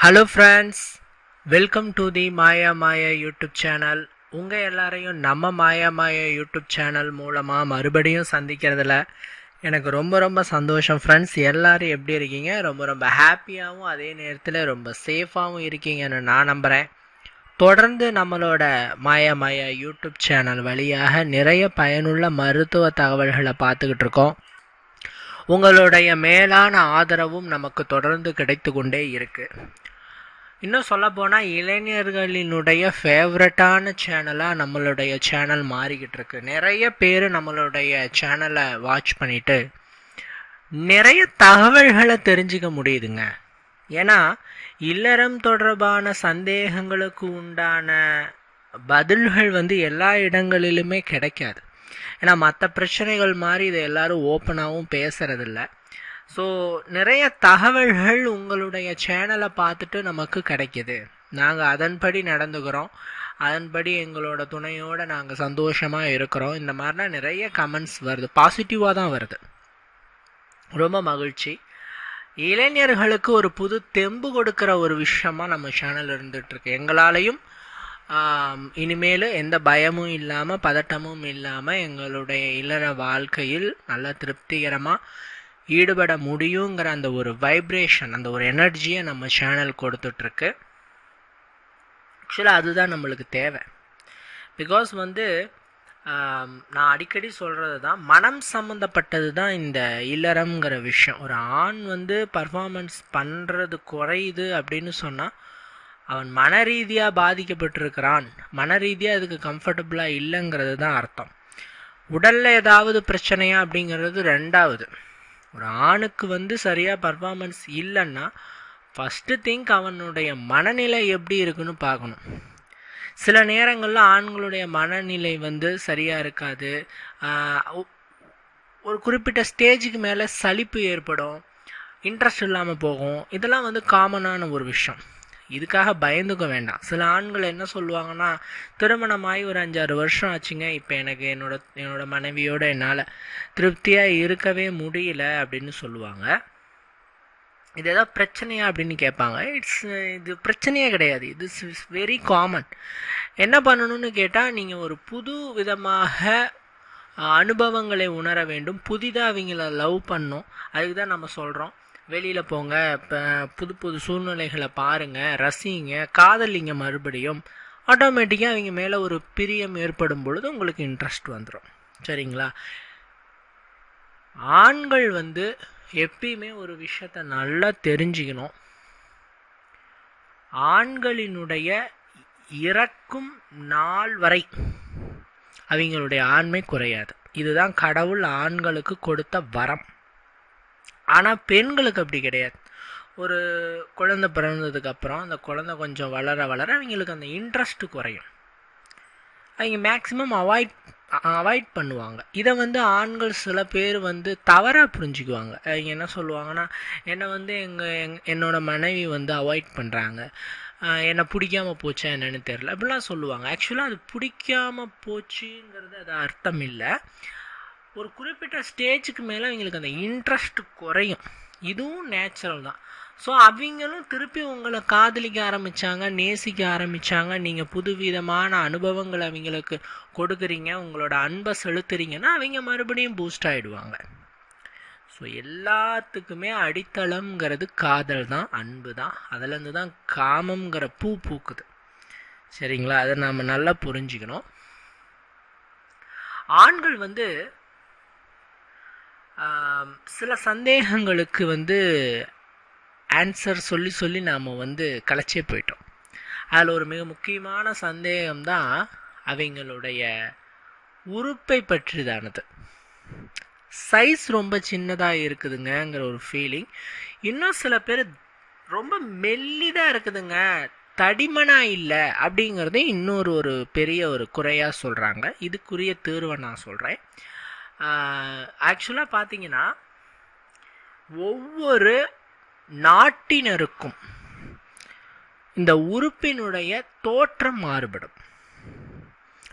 Hello friends welcome to the Maya Maya YouTube channel உங்கள் எல்லாரையும் நம்ம மாயா மாயா யூடியூப் சேனல் மூலமாக மறுபடியும் சந்திக்கிறதுல எனக்கு ரொம்ப ரொம்ப சந்தோஷம் ஃப்ரெண்ட்ஸ் எல்லோரும் எப்படி இருக்கீங்க? ரொம்ப ரொம்ப ஹாப்பியாகவும் அதே நேரத்தில் ரொம்ப சேஃபாகவும் இருக்கீங்கன்னு நான் நம்புகிறேன் தொடர்ந்து நம்மளோட மாயா மாயா யூடியூப் சேனல் வழியாக நிறைய பயனுள்ள மருத்துவ தகவல்களை பார்த்துக்கிட்டு இருக்கோம். உங்களுடைய மேலான ஆதரவும் நமக்கு தொடர்ந்து கிடைத்து கொண்டே இருக்குது இன்னும் சொல்ல போனால் இளைஞர்களினுடைய ஃபேவரட்டான சேனலாக நம்மளுடைய சேனல் மாறிக்கிட்டு இருக்கு. நிறைய பேர் நம்மளுடைய சேனலை வாட்ச் பண்ணிட்டு நிறைய தகவல்களை தெரிஞ்சுக்க முடியுதுங்க. ஏன்னா இல்லறம் தொடர்பான சந்தேகங்களுக்கு உண்டான பதில்கள் வந்து எல்லா இடங்களிலுமே கிடைக்காது. ஏன்னா மற்ற பிரச்சனைகள் மாதிரி இதை எல்லாரும் ஓப்பனாகவும் பேசுகிறதில்ல ஸோ நிறைய தகவல்கள் உங்களுடைய சேனலை பார்த்துட்டு நமக்கு கிடைக்கிது. நாங்கள் அதன்படி நடந்துக்கிறோம். அதன்படி எங்களோட துணையோடு நாங்கள் சந்தோஷமாக இருக்கிறோம். இந்த மாதிரிலாம் நிறைய கமெண்ட்ஸ் வருது. பாசிட்டிவாக தான் வருது. ரொம்ப மகிழ்ச்சி. இளைஞர்களுக்கு ஒரு புது தெம்பு கொடுக்குற ஒரு விஷயமா நம்ம சேனல் இருந்துகிட்ருக்கு எங்களாலையும் இனிமேல் எந்த பயமும் இல்லாமல் பதட்டமும் இல்லாமல் எங்களுடைய இளர வாழ்க்கையில் நல்ல திருப்திகரமாக ஈடுபட முடியுங்கிற அந்த ஒரு வைப்ரேஷன் அந்த ஒரு எனர்ஜியை நம்ம சேனல் கொடுத்துட்ருக்கு. ஆக்சுவலாக அதுதான் நம்மளுக்கு தேவை. பிகாஸ் வந்து நான் அடிக்கடி சொல்கிறது தான் மனம் சம்மந்தப்பட்டது தான் இந்த இல்லறம்ங்கிற விஷயம். ஒரு ஆண் வந்து பர்ஃபார்மன்ஸ் பண்ணுறது குறையுது அப்படின்னு சொன்னால் அவன் மன ரீதியாக பாதிக்கப்பட்டிருக்கிறான். மன ரீதியாக அதுக்கு கம்ஃபர்டபுளாக இல்லைங்கிறது தான் அர்த்தம். உடலில் ஏதாவது பிரச்சனையா அப்படிங்கிறது ரெண்டாவது. ஒரு ஆணுக்கு வந்து சரியாக பர்ஃபாமன்ஸ் இல்லைன்னா ஃபஸ்ட்டு திங்க் அவனுடைய மனநிலை எப்படி இருக்குன்னு பார்க்கணும். சில நேரங்களில் ஆண்களுடைய மனநிலை வந்து சரியாக இருக்காது. ஒரு குறிப்பிட்ட ஸ்டேஜுக்கு மேலே சலிப்பு ஏற்படும். இன்ட்ரெஸ்ட் இல்லாமல் போகும். இதெல்லாம் வந்து காமனான ஒரு விஷயம். இதுக்காக பயந்துக்க வேண்டாம். சில ஆண்கள் என்ன சொல்லுவாங்கன்னா திருமணமாகி ஒரு அஞ்சாறு வருஷம் ஆச்சுங்க இப்போ எனக்கு என்னோட என்னோட மனைவியோட என்னால் திருப்தியாக இருக்கவே முடியல அப்படின்னு சொல்லுவாங்க. இது ஏதாவது பிரச்சனையா அப்படின்னு கேட்பாங்க. இட்ஸ் இது பிரச்சனையே கிடையாது. இது இஸ் வெரி காமன் என்ன பண்ணணும்னு கேட்டால் நீங்கள் ஒரு புது விதமாக அனுபவங்களை உணர வேண்டும். புதிதாக அவங்கள லவ் பண்ணும் அதுக்கு தான் நம்ம சொல்கிறோம் வெளியில் போங்க. இப்போ புது புது சூழ்நிலைகளை பாருங்கள் ரசிங்க. காதலிங்க மறுபடியும். ஆட்டோமேட்டிக்காக அவங்க மேலே ஒரு பிரியம் ஏற்படும் பொழுது உங்களுக்கு இன்ட்ரெஸ்ட் வந்துடும் சரிங்களா? ஆண்கள் வந்து எப்பயுமே ஒரு விஷயத்த நல்லா தெரிஞ்சுக்கணும். ஆண்களினுடைய இறக்கும் நாள் வரை அவங்களுடைய ஆண்மை குறையாது. இதுதான் கடவுள் ஆண்களுக்கு கொடுத்த வரம். ஆனால் பெண்களுக்கு அப்படி கிடையாது. ஒரு குழந்தை பிறந்ததுக்கப்புறம் அந்த குழந்தை கொஞ்சம் வளர வளர அவங்களுக்கு அந்த இன்ட்ரெஸ்ட்டு குறையும். அவங்க மேக்ஸிமம் அவாய்ட் அவாய்ட் பண்ணுவாங்க. இதை வந்து ஆண்கள் சில பேர் வந்து தவறாக புரிஞ்சுக்குவாங்க. அவங்க என்ன சொல்லுவாங்கன்னா என்னை வந்து எங்கள் எங் என்னோடய மனைவி வந்து அவாய்ட் பண்ணுறாங்க என்னை பிடிக்காம போச்சா என்னன்னு தெரில அப்படிலாம் சொல்லுவாங்க. ஆக்சுவலாக அது பிடிக்காம போச்சுங்கிறது அது அர்த்தம் இல்லை. ஒரு குறிப்பிட்ட ஸ்டேஜுக்கு மேலே அவங்களுக்கு அந்த இன்ட்ரெஸ்ட் குறையும். இதுவும் நேச்சுரல் தான். ஸோ அவங்களும் திருப்பி உங்களை காதலிக்க ஆரம்பித்தாங்க நேசிக்க ஆரம்பித்தாங்க நீங்கள் புதுவிதமான அனுபவங்களை அவங்களுக்கு கொடுக்குறீங்க உங்களோட அன்பை செலுத்துறீங்கன்னா அவங்க மறுபடியும் பூஸ்ட் ஆகிடுவாங்க ஸோ எல்லாத்துக்குமே அடித்தளம்ங்கிறது காதல் தான் அன்பு தான். அதுலேருந்து தான் காமங்கிற பூ பூக்குது. சரிங்களா? அதை நாம் நல்லா புரிஞ்சுக்கணும். ஆண்கள் வந்து சில சந்தேகங்களுக்கு வந்து ஆன்சர் சொல்லி சொல்லி நாம் வந்து கலைச்சே போயிட்டோம். அதில் ஒரு மிக முக்கியமான சந்தேகம் தான் அவங்களுடைய உறுப்பை பற்றிதானது. சைஸ் ரொம்ப சின்னதாக இருக்குதுங்கிற ஒரு ஃபீலிங் இன்னும் சில பேர் ரொம்ப மெல்லிதாக இருக்குதுங்க தடிமனாக இல்லை அப்படிங்கிறதே இன்னொரு ஒரு பெரிய ஒரு குறையாக சொல்கிறாங்க இதுக்குரிய தீர்வை நான் சொல்கிறேன் ஆக்சுவலாக பார்த்தீங்கன்னா ஒவ்வொரு நாட்டினருக்கும் இந்த உறுப்பினுடைய தோற்றம் மாறுபடும்.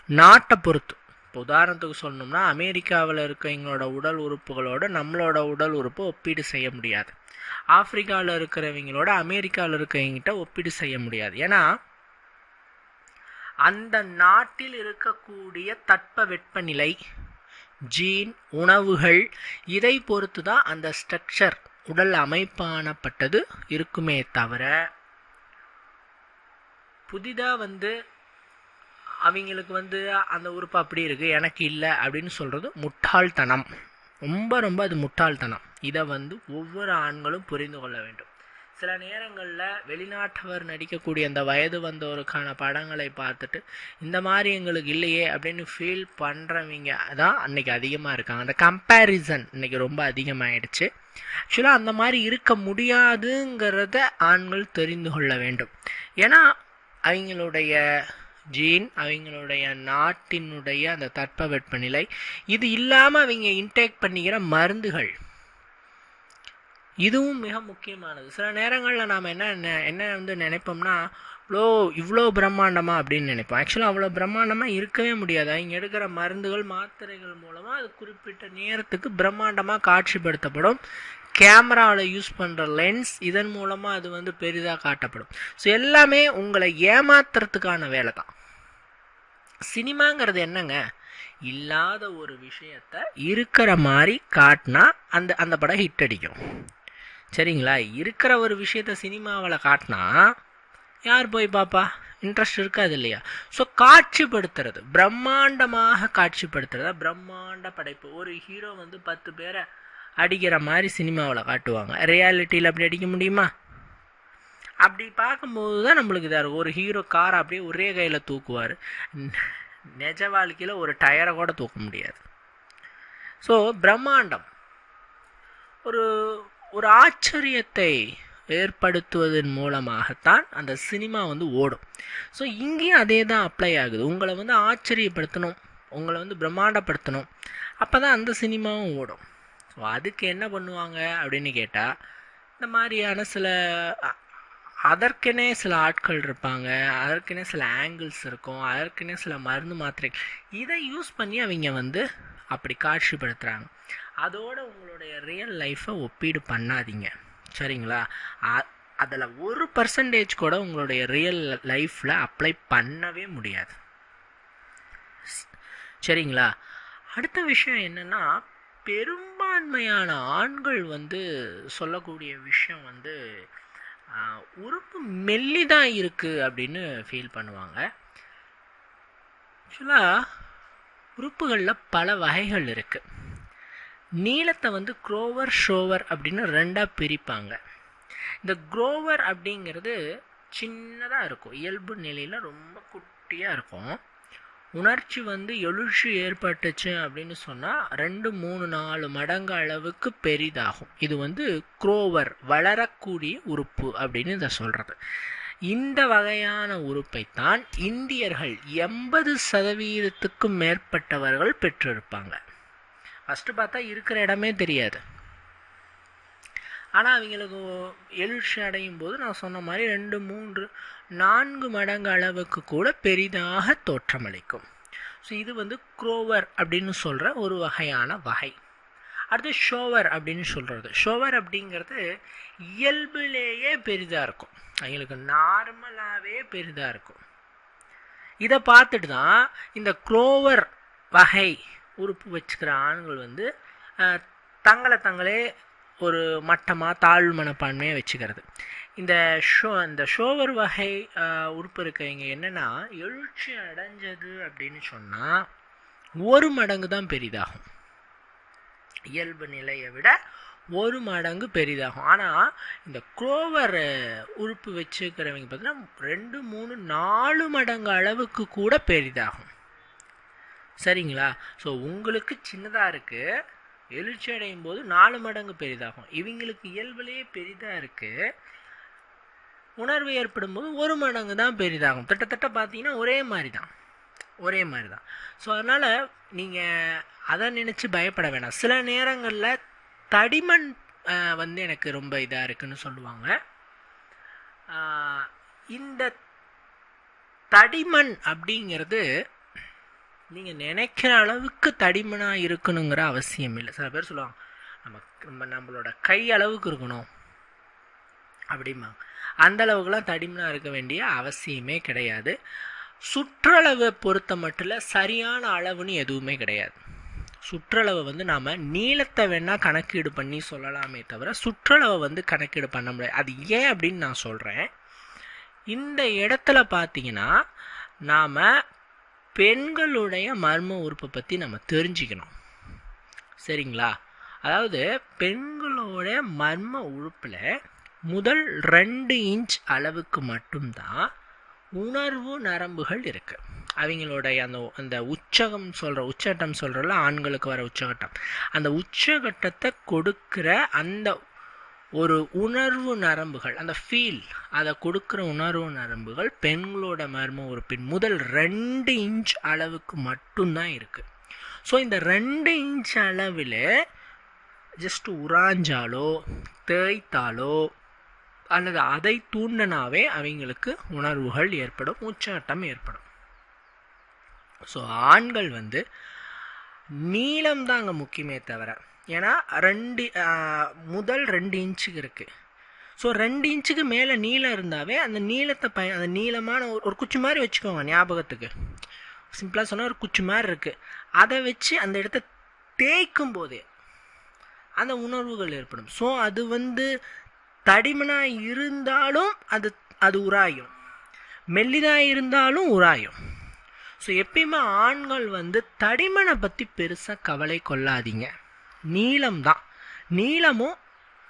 நாட்டை பொறுத்து. இப்போ உதாரணத்துக்கு சொல்லணும்னா அமெரிக்காவில் இருக்க எங்களோட உடல் உறுப்புகளோட நம்மளோட உடல் உறுப்பு ஒப்பீடு செய்ய முடியாது. ஆப்பிரிக்காவில் இருக்கிறவங்களோட அமெரிக்காவில் இருக்கிறவங்கிட்ட ஒப்பீடு செய்ய முடியாது. ஏன்னா அந்த நாட்டில் இருக்கக்கூடிய தட்ப வெப்பநிலை ஜீன் உணவுகள் இதை பொறுத்து தான் அந்த ஸ்ட்ரக்சர் உடல் அமைப்பானப்பட்டது இருக்குமே தவிர புதிதாக வந்து அவங்களுக்கு வந்து அந்த உறுப்பு அப்படி இருக்குது எனக்கு இல்லை அப்படின்னு சொல்கிறது முட்டாள்தனம். ரொம்ப ரொம்ப அது முட்டாள்தனம். இதை வந்து ஒவ்வொரு ஆண்களும் புரிந்து கொள்ள வேண்டும். சில நேரங்களில் வெளிநாட்டவர் நடிக்கக்கூடிய அந்த வயது வந்தோருக்கான படங்களை பார்த்துட்டு இந்த மாதிரி எங்களுக்கு இல்லையே அப்படின்னு ஃபீல் பண்ணுறவங்க தான் அன்னைக்கு அதிகமாக இருக்காங்க. அந்த கம்பேரிசன் இன்னைக்கு ரொம்ப அதிகமாயிடுச்சு. ஆக்சுவலாக அந்த மாதிரி இருக்க முடியாதுங்கிறத ஆண்கள் தெரிந்து கொள்ள வேண்டும். ஏன்னா அவங்களுடைய ஜீன் அவங்களுடைய நாட்டினுடைய அந்த தட்பவெப்பநிலை இது இல்லாமல் அவங்க இன்டேக் பண்ணிக்கிற மருந்துகள் இதுவும் மிக முக்கியமானது. சில நேரங்களில் நாம் என்ன நெ- என்ன வந்து நினைப்போம்னா இவ்வளோ இவ்வளோ பிரம்மாண்டமா? அப்படின்னு நினைப்போம். ஆக்சுவலாக அவ்வளோ பிரம்மாண்டமாக இருக்கவே முடியாது. அவங்க எடுக்கிற மருந்துகள் மாத்திரைகள் மூலமாக அது குறிப்பிட்ட நேரத்துக்கு பிரம்மாண்டமாக காட்சிப்படுத்தப்படும். கேமராவில் யூஸ் பண்ணுற லென்ஸ் இதன் மூலமாக அது வந்து பெரிதாக காட்டப்படும். ஸோ எல்லாமே உங்களை ஏமாத்துறதுக்கான வேலை தான். சினிமாங்கிறது என்னங்க? இல்லாத ஒரு விஷயத்த இருக்கிற மாதிரி காட்டினா அந்த அந்த படம் ஹிட் அடிக்கும். சரிங்களா? இருக்கிற ஒரு விஷயத்த சினிமாவில் காட்டினா யார் போய் பாப்பா? இன்ட்ரெஸ்ட் இருக்காது இல்லையா? ஸோ காட்சிப்படுத்துறது. பிரம்மாண்டமாக காட்சிப்படுத்துறதா? பிரம்மாண்ட படைப்பு. ஒரு ஹீரோ வந்து பத்து பேரை அடிக்கிற மாதிரி சினிமாவில் காட்டுவாங்க. ரியாலிட்டியில் அப்படி அடிக்க முடியுமா? அப்படி பார்க்கும்போது தான் நம்மளுக்கு இதாக இருக்கும். ஒரு ஹீரோ காரை அப்படியே ஒரே கையில் தூக்குவார். நெஜ வாழ்க்கையில் ஒரு டயரை கூட தூக்க முடியாது. ஸோ பிரம்மாண்டம். ஒரு ஒரு ஆச்சரியத்தை ஏற்படுத்துவதன் மூலமாகத்தான் அந்த சினிமா வந்து ஓடும். ஸோ இங்கேயும் அதே தான் அப்ளை ஆகுது. உங்களை வந்து ஆச்சரியப்படுத்தணும். உங்களை வந்து பிரம்மாண்டப்படுத்தணும். அப்போ தான் அந்த சினிமாவும் ஓடும். ஸோ அதுக்கு என்ன பண்ணுவாங்க அப்படின்னு கேட்டால் இந்த மாதிரியான சில அதற்கெனே சில ஆட்கள் இருப்பாங்க. அதற்கெனே சில ஆங்கிள்ஸ் இருக்கும். அதற்கெனே சில மருந்து மாத்திரை. இதை யூஸ் பண்ணி அவங்க வந்து அப்படி காட்சிப்படுத்துகிறாங்க அதோட உங்களுடைய ரியல் லைஃப்பை ஒப்பீடு பண்ணாதீங்க. சரிங்களா? அதில் ஒரு பர்சன்டேஜ் கூட உங்களுடைய ரியல் லைஃப்பில் அப்ளை பண்ணவே முடியாது. சரிங்களா? அடுத்த விஷயம் என்னன்னா பெரும்பான்மையான ஆண்கள் வந்து சொல்லக்கூடிய விஷயம் வந்து உறுப்பு மெல்லிதான் இருக்குது அப்படின்னு ஃபீல் பண்ணுவாங்க. ஆக்சுவலாக உறுப்புகளில் பல வகைகள் இருக்குது நீளத்தை வந்து குரோவர் ஷோவர் அப்படின்னு ரெண்டாக பிரிப்பாங்க. இந்த குரோவர் அப்படிங்கிறது சின்னதாக இருக்கும். இயல்பு நிலையில் ரொம்ப குட்டியாக இருக்கும். உணர்ச்சி வந்து எழுச்சி ஏற்பட்டுச்சு அப்படின்னு சொன்னால் ரெண்டு மூணு நாலு மடங்கு அளவுக்கு பெரிதாகும். இது வந்து குரோவர் வளரக்கூடிய உறுப்பு அப்படின்னு இதை சொல்கிறது இந்த வகையான உறுப்பைத்தான் இந்தியர்கள் எண்பது சதவீதத்துக்கும் மேற்பட்டவர்கள் பெற்றிருப்பாங்க. ஃபஸ்ட்டு பார்த்தா இருக்கிற இடமே தெரியாது. ஆனால் அவங்களுக்கு எழுச்சி அடையும் போது நான் சொன்ன மாதிரி ரெண்டு மூன்று நான்கு மடங்கு அளவுக்கு கூட பெரிதாக தோற்றமளிக்கும் ஸோ இது வந்து குரோவர் அப்படின்னு சொல்கிற ஒரு வகையான வகை. அடுத்து ஷோவர் அப்படின்னு சொல்கிறது ஷோவர் அப்படிங்கிறது இயல்பிலேயே பெரிதாக இருக்கும். அவங்களுக்கு நார்மலாகவே பெரிதாக இருக்கும். இதை பார்த்துட்டு தான் இந்த குரோவர் வகை உறுப்பு வச்சுக்கிற ஆண்கள் வந்து தங்களை தங்களே ஒரு மட்டமாக தாழ்வு மனப்பான்மையை வச்சுக்கிறது. இந்த ஷோ இந்த ஷோவர் வகை உறுப்பு இருக்கவங்க என்னென்னா எழுச்சி அடைஞ்சது அப்படின்னு சொன்னால் ஒரு மடங்கு தான் பெரிதாகும். இயல்பு நிலையை விட ஒரு மடங்கு பெரிதாகும். ஆனால் இந்த குரோவர் உறுப்பு வச்சுக்கிறவங்க பார்த்தீங்கன்னா ரெண்டு மூணு நாலு மடங்கு அளவுக்கு கூட பெரிதாகும். சரிங்களா? ஸோ உங்களுக்கு சின்னதாக இருக்குது எழுச்சி அடையும் போது நாலு மடங்கு பெரிதாகும். இவங்களுக்கு இயல்புலேயே பெரிதாக இருக்குது உணர்வு ஏற்படும் போது ஒரு மடங்கு தான் பெரிதாகும். கிட்டத்தட்ட பார்த்தீங்கன்னா ஒரே மாதிரி தான் ஒரே மாதிரி தான் ஸோ அதனால் நீங்கள் அதை நினச்சி பயப்பட வேணாம். சில நேரங்களில் தடிமன் வந்து எனக்கு ரொம்ப இதாக இருக்குன்னு சொல்லுவாங்க. இந்த தடிமன் அப்படிங்கிறது நீங்கள் நினைக்கிற அளவுக்கு தடிமனாக இருக்கணுங்கிற அவசியம் இல்லை. சில பேர் சொல்லுவாங்க நம்ம நம்ம நம்மளோட கை அளவுக்கு இருக்கணும். அப்படிம்பாங்க. அந்த அளவுக்குலாம் தடிமனாக இருக்க வேண்டிய அவசியமே கிடையாது. சுற்றளவை பொறுத்த மட்டும் சரியான அளவுன்னு எதுவுமே கிடையாது. சுற்றளவை வந்து நாம் நீளத்தை வேணால் கணக்கீடு பண்ணி சொல்லலாமே தவிர சுற்றளவை வந்து கணக்கீடு பண்ண முடியாது. அது ஏன் அப்படின்னு நான் சொல்கிறேன் இந்த இடத்துல பார்த்தீங்கன்னா நாம் பெண்களுடைய மர்ம உறுப்பை பற்றி நம்ம தெரிஞ்சுக்கணும். சரிங்களா? அதாவது பெண்களோட மர்ம உறுப்பில் முதல் ரெண்டு இன்ச் அளவுக்கு மட்டும்தான் உணர்வு நரம்புகள் இருக்குது அவங்களுடைய அந்த அந்த உச்சகம் சொல்கிற உச்சகட்டம் சொல்கிறல ஆண்களுக்கு வர உச்சகட்டம். அந்த உச்சகட்டத்தை கொடுக்குற அந்த ஒரு உணர்வு நரம்புகள் அந்த ஃபீல் அதை கொடுக்குற உணர்வு நரம்புகள் பெண்களோட மர்ம உறுப்பின் முதல் ரெண்டு இன்ச் அளவுக்கு மட்டும்தான் இருக்குது ஸோ இந்த ரெண்டு இன்ச் அளவில் ஜஸ்ட் உராஞ்சாலோ தேய்த்தாலோ அல்லது அதை தூண்டினாவே அவங்களுக்கு உணர்வுகள் ஏற்படும் உச்சாட்டம் ஏற்படும். ஸோ ஆண்கள் வந்து நீளம் தான் அங்கே முக்கியமே தவிர ஏன்னா ரெண்டு முதல் ரெண்டு இன்ச்சுக்கு இருக்குது ஸோ ரெண்டு இன்ச்சுக்கு மேலே நீளம் இருந்தாவே அந்த நீளத்தை பய அந்த நீளமான ஒரு ஒரு குச்சி மாதிரி வச்சுக்கோங்க ஞாபகத்துக்கு. சிம்பிளாக சொன்னால் ஒரு குச்சி மாதிரி இருக்குது அதை வச்சு அந்த இடத்த தேய்க்கும் போதே அந்த உணர்வுகள் ஏற்படும். ஸோ அது வந்து தடிமனாக இருந்தாலும் அது அது உராயும். மெல்லிதாக இருந்தாலும் உராயும். ஸோ எப்பயுமே ஆண்கள் வந்து தடிமனை பற்றி பெருசாக கவலை கொள்ளாதீங்க. நீளம் தான் நீளமும்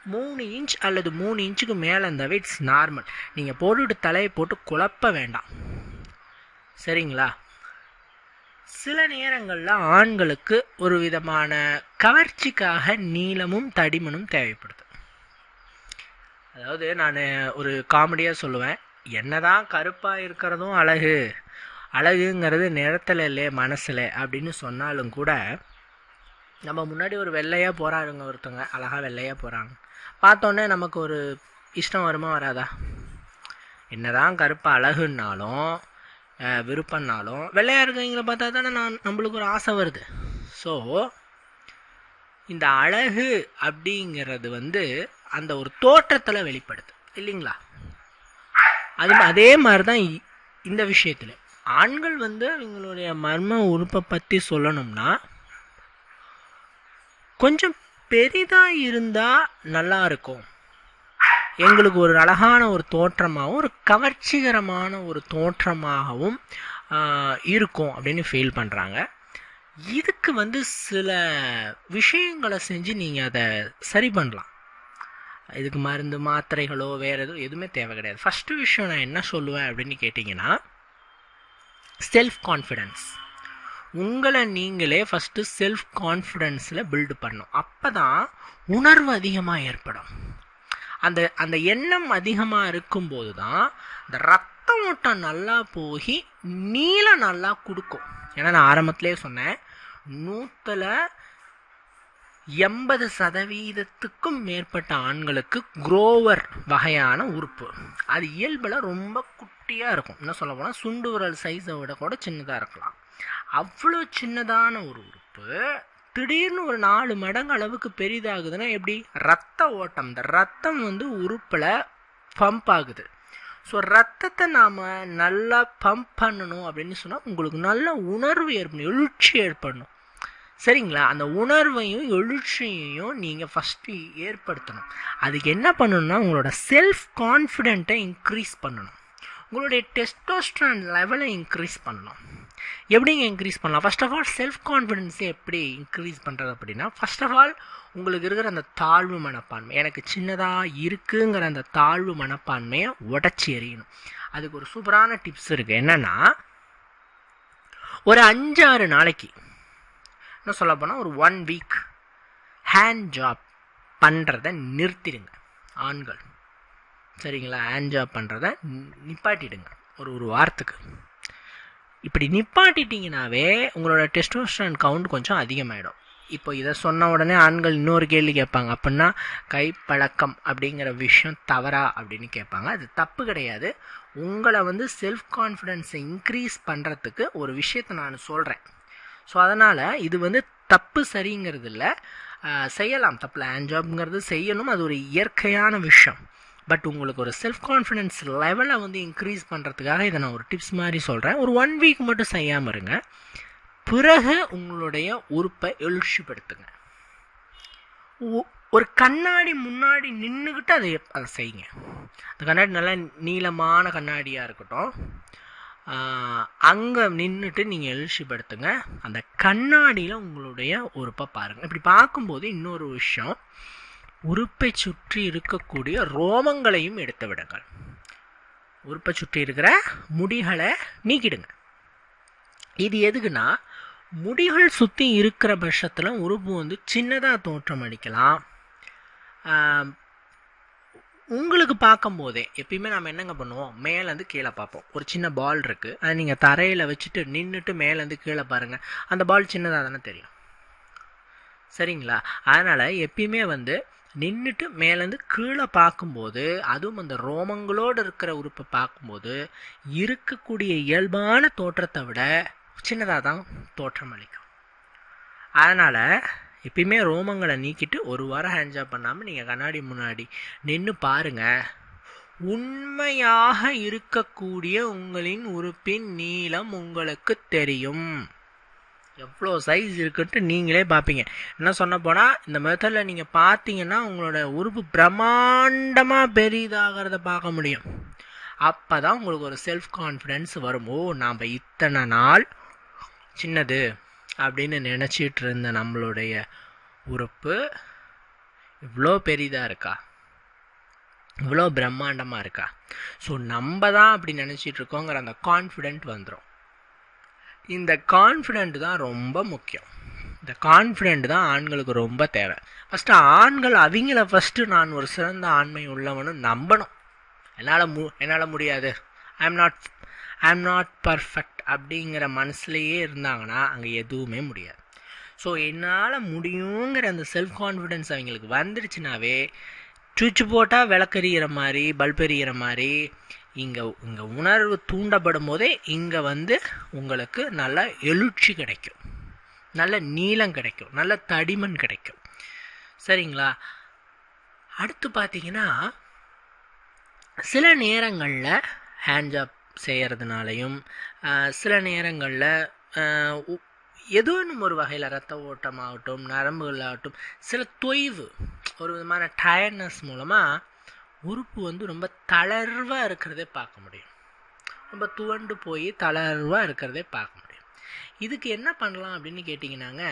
மூணு இன்ச் அல்லது மூணு இன்ச்சுக்கு மேலே இருந்தாவே இட்ஸ் நார்மல் நீங்கள் போட்டுட்டு தலையை போட்டு குழப்ப வேண்டாம். சரிங்களா? சில நேரங்களில் ஆண்களுக்கு ஒரு விதமான கவர்ச்சிக்காக நீளமும் தடிமனும் தேவைப்படுது. அதாவது நான் ஒரு காமெடியாக சொல்லுவேன். என்னதான் கருப்பாக இருக்கிறதும் அழகு. அழகுங்கிறது நிறத்தில் இல்லையே மனசில் அப்படின்னு சொன்னாலும் கூட நம்ம முன்னாடி ஒரு வெள்ளையாக போகிறாருங்க ஒருத்தவங்க அழகாக வெள்ளையாக போகிறாங்க பார்த்தோன்னே நமக்கு ஒரு இஷ்டம் வருமா வராதா? என்னதான் கருப்பு அழகுன்னாலும் விருப்பம்னாலும் வெள்ளையாக இருக்கவங்கள பார்த்தா தானே நான் நம்மளுக்கு ஒரு ஆசை வருது. ஸோ இந்த அழகு அப்படிங்கிறது வந்து அந்த ஒரு தோற்றத்தில் வெளிப்படுது. இல்லைங்களா? அது அதே மாதிரி தான் இந்த விஷயத்தில். ஆண்கள் வந்து அவங்களுடைய மர்ம உறுப்பை பற்றி சொல்லணும்னா கொஞ்சம் பெரிதாக இருந்தால் நல்லா இருக்கும். எங்களுக்கு ஒரு அழகான ஒரு தோற்றமாகவும் ஒரு கவர்ச்சிகரமான ஒரு தோற்றமாகவும் இருக்கும் அப்படின்னு ஃபீல் பண்ணுறாங்க இதுக்கு வந்து சில விஷயங்களை செஞ்சு நீங்கள் அதை சரி பண்ணலாம். இதுக்கு மருந்து மாத்திரைகளோ வேறு எதுவும் எதுவுமே தேவை கிடையாது. ஃபஸ்ட்டு விஷயம் நான் என்ன சொல்லுவேன் அப்படின்னு கேட்டிங்கன்னா செல்ஃப் கான்ஃபிடென்ஸ் உங்களை நீங்களே ஃபஸ்ட்டு செல்ஃப் கான்ஃபிடென்ஸில் பில்டு பண்ணும். அப்போ தான் உணர்வு அதிகமாக ஏற்படும். அந்த அந்த எண்ணம் அதிகமாக இருக்கும்போது தான் இந்த ரத்த ஓட்டம் நல்லா போய் நீளம் நல்லா கொடுக்கும். ஏன்னா நான் ஆரம்பத்திலே சொன்னேன் நூற்றில் எண்பது சதவீதத்துக்கும் மேற்பட்ட ஆண்களுக்கு குரோவர் வகையான உறுப்பு. அது இயல்பில் ரொம்ப குட்டியாக இருக்கும். என்ன சொல்ல போனால் சுண்டு விரல் சைஸை விட கூட சின்னதாக இருக்கலாம். அவ்வளோ சின்னதான ஒரு உறுப்பு. திடீர்னு ஒரு நாலு மடங்கு அளவுக்கு பெரிதாகுதுன்னா எப்படி? ரத்த ஓட்டம். இந்த ரத்தம் வந்து உறுப்பில் பம்ப் ஆகுது. ஸோ ரத்தத்தை நாம் நல்லா பம்ப் பண்ணணும் அப்படின்னு சொன்னால் உங்களுக்கு நல்ல உணர்வு ஏற்படணும். எழுச்சி ஏற்படணும். சரிங்களா? அந்த உணர்வையும் எழுச்சியையும் நீங்கள் ஃபஸ்ட்டு ஏற்படுத்தணும். அதுக்கு என்ன பண்ணணும்னா உங்களோட செல்ஃப் கான்ஃபிடென்ட்டை இன்க்ரீஸ் பண்ணணும். உங்களுடைய டெஸ்டோஸ்ட்ரான் லெவலை இன்க்ரீஸ் பண்ணணும். எப்படிங்க இன்க்ரீஸ் பண்ணலாம்? ஃபர்ஸ்ட் ஆஃப் ஆல் செல்ஃப் கான்ஃபிடென்ஸை எப்படி இன்க்ரீஸ் பண்ணுறது அப்படின்னா ஃபர்ஸ்ட் ஆஃப் ஆல் உங்களுக்கு இருக்கிற அந்த தாழ்வு மனப்பான்மை எனக்கு சின்னதாக இருக்குங்கிற அந்த தாழ்வு மனப்பான்மையை உடச்சி எறியணும். அதுக்கு ஒரு சூப்பரான டிப்ஸ் இருக்குது என்னென்னா ஒரு அஞ்சாறு நாளைக்கு என்ன சொல்ல போனால் ஒரு ஒன் வீக் ஹேண்ட் ஜாப் பண்ணுறத நிறுத்திடுங்க. ஆண்கள். சரிங்களா? ஹேண்ட் ஜாப் பண்ணுறத நிப்பாட்டிடுங்க. ஒரு ஒரு வாரத்துக்கு. இப்படி நிப்பாட்டிட்டீங்கனாவே உங்களோட டெஸ்டோஸ்டரான் கவுண்ட் கொஞ்சம் அதிகமாகிடும் இப்போ இதை சொன்ன உடனே ஆண்கள் இன்னொரு கேள்வி கேட்பாங்க. அப்படின்னா கைப்பழக்கம் அப்படிங்கிற விஷயம் தவறா அப்படின்னு கேட்பாங்க. அது தப்பு கிடையாது. உங்களை வந்து செல்ஃப் கான்ஃபிடென்ஸை இன்க்ரீஸ் பண்ணுறதுக்கு ஒரு விஷயத்தை நான் சொல்கிறேன் ஸோ அதனால் இது வந்து தப்பு சரிங்கிறது இல்லை. செய்யலாம். தப்பில் ஹேண்ட் ஜாப்ங்கிறது செய்யணும். அது ஒரு இயற்கையான விஷயம். பட் உங்களுக்கு ஒரு செல்ஃப் கான்ஃபிடென்ஸ் லெவலை வந்து இன்க்ரீஸ் பண்ணுறதுக்காக இதை நான் ஒரு டிப்ஸ் மாதிரி சொல்கிறேன் ஒரு ஒன் வீக் மட்டும் செய்யாமல் இருங்க. பிறகு உங்களுடைய உறுப்பை எழுச்சிப்படுத்துங்க. ஒ- ஒரு கண்ணாடி முன்னாடி நின்றுக்கிட்டு அதை அதை செய்யுங்க. அந்த கண்ணாடி நல்லா நீளமான கண்ணாடியாக இருக்கட்டும். அங்கே நின்றுட்டு நீங்கள் எழுச்சிப்படுத்துங்க. அந்த கண்ணாடியில் உங்களுடைய உறுப்பை பாருங்கள் இப்படி பார்க்கும்போது இன்னொரு விஷயம். உறுப்பை சுற்றி இருக்கக்கூடிய ரோமங்களையும் எடுத்து விடுங்கள். உறுப்பை சுற்றி இருக்கிற முடிகளை நீக்கிடுங்க. இது எதுக்குன்னா முடிகள் சுற்றி இருக்கிற பட்சத்தில் உறுப்பு வந்து சின்னதாக தோற்றம் அடிக்கலாம் உங்களுக்கு பார்க்கும்போதே எப்பயுமே நம்ம என்னங்க பண்ணுவோம்? மேலேருந்து கீழே பார்ப்போம். ஒரு சின்ன பால் இருக்குது அதை நீங்கள் தரையில் வச்சுட்டு நின்றுட்டு மேலேருந்து கீழே பாருங்கள் அந்த பால் சின்னதாக தானே தெரியும். சரிங்களா? அதனால் எப்பயுமே வந்து நின்றுட்டு மேலேருந்து கீழே பார்க்கும்போது அதுவும் அந்த ரோமங்களோடு இருக்கிற உறுப்பை பார்க்கும்போது இருக்கக்கூடிய இயல்பான தோற்றத்தை விட சின்னதாக தான் தோற்றம் அளிக்கும். அதனால் எப்பயுமே ரோமங்களை நீக்கிட்டு ஒரு வாரம் ஹேண்ட்ஜாப் பண்ணாமல் நீங்கள் கண்ணாடி முன்னாடி நின்று பாருங்கள் உண்மையாக இருக்கக்கூடிய உங்களின் உறுப்பின் நீளம் உங்களுக்கு தெரியும். எவ்வளோ சைஸ் இருக்குன்ட்டு நீங்களே பார்ப்பீங்க என்ன சொன்ன போனால் இந்த மெத்தடில் நீங்கள் பார்த்தீங்கன்னா உங்களோட உறுப்பு பிரம்மாண்டமாக பெரிதாகிறத பார்க்க முடியும். அப்போ தான் உங்களுக்கு ஒரு செல்ஃப் கான்ஃபிடென்ஸ் வரும். ஓ நாம் இத்தனை நாள் சின்னது அப்படின்னு நினச்சிட்டு இருந்த நம்மளுடைய உறுப்பு இவ்வளோ பெரிதாக இருக்கா? இவ்வளோ பிரம்மாண்டமாக இருக்கா? ஸோ நம்ம தான் அப்படி நினச்சிட்டு இருக்கோங்கிற அந்த கான்ஃபிடென்ட் வந்துடும் இந்த கான்ஃபிடென்ட் தான் ரொம்ப முக்கியம். இந்த கான்ஃபிடென்ட் தான் ஆண்களுக்கு ரொம்ப தேவை. ஃபஸ்ட்டு ஆண்கள் அவங்கள ஃபஸ்ட்டு நான் ஒரு சிறந்த ஆண்மை உள்ளவனு நம்பணும். என்னால் மு என்னால் முடியாது. I am not I am not perfect அப்படிங்கிற மனசுலையே இருந்தாங்கன்னா அங்கே எதுவுமே முடியாது. ஸோ என்னால் முடியுங்கிற அந்த செல்ஃப் கான்ஃபிடென்ஸ் அவங்களுக்கு வந்துடுச்சுனாவே சுவிட்ச் போட்டால் விளக்கெறிகிற மாதிரி பல்ப் எறிகிற மாதிரி இங்கே இங்கே உணர்வு தூண்டப்படும் போதே இங்கே வந்து உங்களுக்கு நல்ல எழுச்சி கிடைக்கும். நல்ல நீளம் கிடைக்கும். நல்ல தடிமன் கிடைக்கும். சரிங்களா? அடுத்து பார்த்தீங்கன்னா சில நேரங்களில் ஹேண்ட் ஜாப் செய்கிறதுனாலையும் சில நேரங்களில் ஏதோ ஒரு வகையில் ரத்த ஓட்டமாகட்டும் நரம்புகளாகட்டும் சில தொய்வு ஒரு விதமான டயர்ட்னஸ் மூலமாக உறுப்பு வந்து ரொம்ப தளர்வாக இருக்கிறதே பார்க்க முடியும். ரொம்ப துவண்டு போய் தளர்வாக இருக்கிறதே பார்க்க முடியும். இதுக்கு என்ன பண்ணலாம் அப்படின்னு கேட்டிங்கன்னாங்க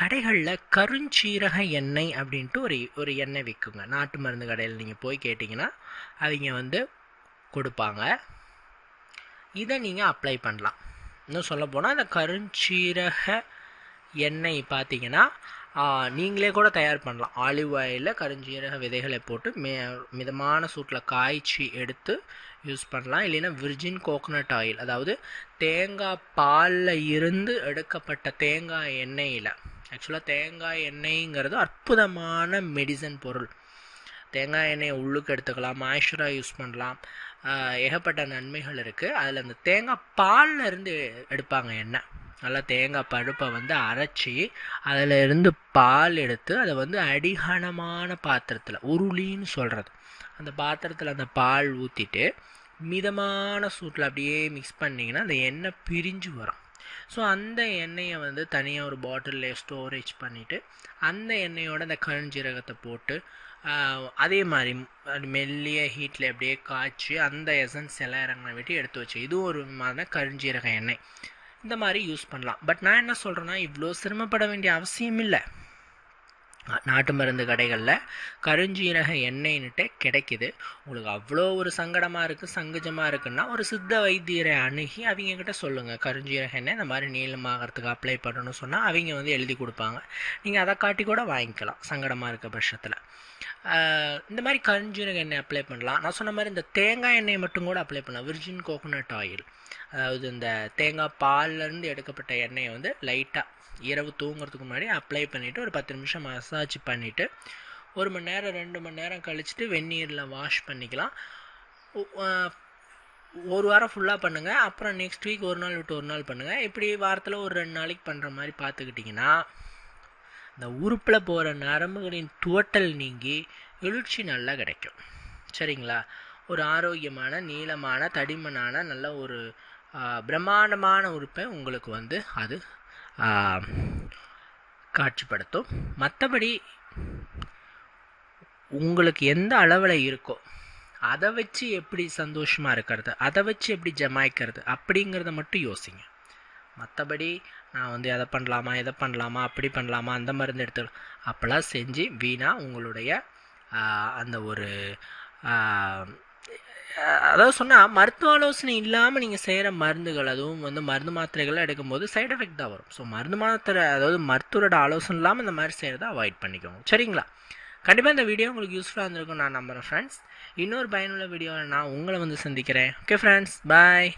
கடைகளில் கருஞ்சீரக எண்ணெய் அப்படின்ட்டு ஒரு ஒரு எண்ணெய் விற்குங்க நாட்டு மருந்து கடையில் நீங்கள் போய் கேட்டிங்கன்னா அவங்க வந்து கொடுப்பாங்க. இதை நீங்கள் அப்ளை பண்ணலாம். இன்னும் சொல்ல போனால் அந்த கருஞ்சீரக எண்ணெய் பார்த்தீங்கன்னா நீங்களே கூட தயார் பண்ணலாம். ஆலிவ் ஆயிலில் கருஞ்சீரக விதைகளை போட்டு மே மிதமான சூட்டில் காய்ச்சி எடுத்து யூஸ் பண்ணலாம். இல்லைன்னா விர்ஜின் கோகோனட் ஆயில் அதாவது தேங்காய் பாலில் இருந்து எடுக்கப்பட்ட தேங்காய் எண்ணெயில். ஆக்சுவலாக தேங்காய் எண்ணெய்ங்கிறது அற்புதமான மெடிசன் பொருள். தேங்காய் எண்ணெயை உள்ளுக்கு எடுத்துக்கலாம் மாய்ஸ்சராக யூஸ் பண்ணலாம். ஏகப்பட்ட நன்மைகள் இருக்குது அதில் அந்த தேங்காய் பாலில் இருந்து எடுப்பாங்க எண்ணெய். நல்லா தேங்காய் பருப்பை வந்து அரைச்சி அதில் இருந்து பால் எடுத்து அதை வந்து அடிகனமான பாத்திரத்தில் உருளின்னு சொல்கிறது அந்த பாத்திரத்தில் அந்த பால் ஊற்றிட்டு மிதமான சூட்டில் அப்படியே மிக்ஸ் பண்ணிங்கன்னா அந்த எண்ணெய் பிரிஞ்சு வரும். ஸோ அந்த எண்ணெயை வந்து தனியாக ஒரு பாட்டிலில் ஸ்டோரேஜ் பண்ணிவிட்டு அந்த எண்ணெயோட அந்த கருஞ்சீரகத்தை போட்டு அதே மாதிரி மெல்லிய ஹீட்டில் அப்படியே காய்ச்சி அந்த எசன்ஸ் எல்லாம் இறங்கின விட்டு எடுத்து வச்சு இதுவும் ஒரு விதமான கருஞ்சீரக எண்ணெய். இந்த மாதிரி யூஸ் பண்ணலாம். பட் நான் என்ன சொல்கிறேன்னா இவ்வளோ சிரமப்பட வேண்டிய அவசியம் இல்லை. நாட்டு மருந்து கடைகளில் கருஞ்சீரக எண்ணெய்னுட்டு கிடைக்குது. உங்களுக்கு அவ்வளோ ஒரு சங்கடமாக இருக்குது சங்கஜமாக இருக்குன்னா ஒரு சித்த வைத்தியரை அணுகி அவங்க கிட்ட சொல்லுங்கள் கருஞ்சீரக எண்ணெய் இந்த மாதிரி நீளமாகறதுக்கு அப்ளை பண்ணணும்னு சொன்னால் அவங்க வந்து எழுதி கொடுப்பாங்க. நீங்கள் அதை காட்டி கூட வாங்கிக்கலாம் சங்கடமாக இருக்க பட்சத்தில். இந்த மாதிரி கஞ்சீரக எண்ணெய் அப்ளை பண்ணலாம். நான் சொன்ன மாதிரி இந்த தேங்காய் எண்ணெய் மட்டும் கூட அப்ளை பண்ணலாம். விர்ஜின் கோகோனட் ஆயில் அதாவது இந்த தேங்காய் பால்லேருந்து எடுக்கப்பட்ட எண்ணெயை வந்து லைட்டாக இரவு தூங்குறதுக்கு முன்னாடி அப்ளை பண்ணிவிட்டு ஒரு பத்து நிமிஷம் மசாஜ் பண்ணிவிட்டு ஒரு மணி நேரம் ரெண்டு மணி நேரம் கழிச்சுட்டு வெந்நீரில் வாஷ் பண்ணிக்கலாம். ஒரு வாரம் ஃபுல்லாக பண்ணுங்கள் அப்புறம் நெக்ஸ்ட் வீக் ஒரு நாள் விட்டு ஒரு நாள் பண்ணுங்கள் இப்படி வாரத்தில் ஒரு ரெண்டு நாளைக்கு பண்ணுற மாதிரி பார்த்துக்கிட்டிங்கன்னா இந்த உறுப்பில் போகிற நரம்புகளின் துவட்டல் நீங்கி எழுச்சி நல்லா கிடைக்கும். சரிங்களா? ஒரு ஆரோக்கியமான நீளமான தடிமனான நல்ல ஒரு பிரம்மாண்டமான உறுப்பை உங்களுக்கு வந்து அது காட்சிப்படுத்தும். மற்றபடி உங்களுக்கு எந்த அளவில் இருக்கோ அதை வச்சு எப்படி சந்தோஷமாக இருக்கிறது அதை வச்சு எப்படி ஜமாய்க்கிறது அப்படிங்கிறத மட்டும் யோசிங்க. மற்றபடி நான் வந்து எதை பண்ணலாமா எதை பண்ணலாமா அப்படி பண்ணலாமா அந்த மருந்து எடுத்துக்கலாம் அப்போல்லாம் செஞ்சு வீணாக உங்களுடைய அந்த ஒரு அதாவது சொன்னால் மருத்துவ ஆலோசனை இல்லாமல் நீங்கள் செய்கிற மருந்துகள் அதுவும் வந்து மருந்து மாத்திரைகள்லாம் எடுக்கும்போது சைடு எஃபெக்ட் தான் வரும். ஸோ மருந்து மாத்திரை அதாவது மருத்துவரோட ஆலோசனை இல்லாமல் இந்த மாதிரி செய்கிறத அவாய்ட் பண்ணிக்கோங்க. சரிங்களா? கண்டிப்பாக இந்த வீடியோ உங்களுக்கு யூஸ்ஃபுல்லாக இருந்திருக்கும் நான் நம்புகிறேன் ஃப்ரெண்ட்ஸ் இன்னொரு பயனுள்ள வீடியோவில் நான் உங்களை வந்து சந்திக்கிறேன். Okay friends bye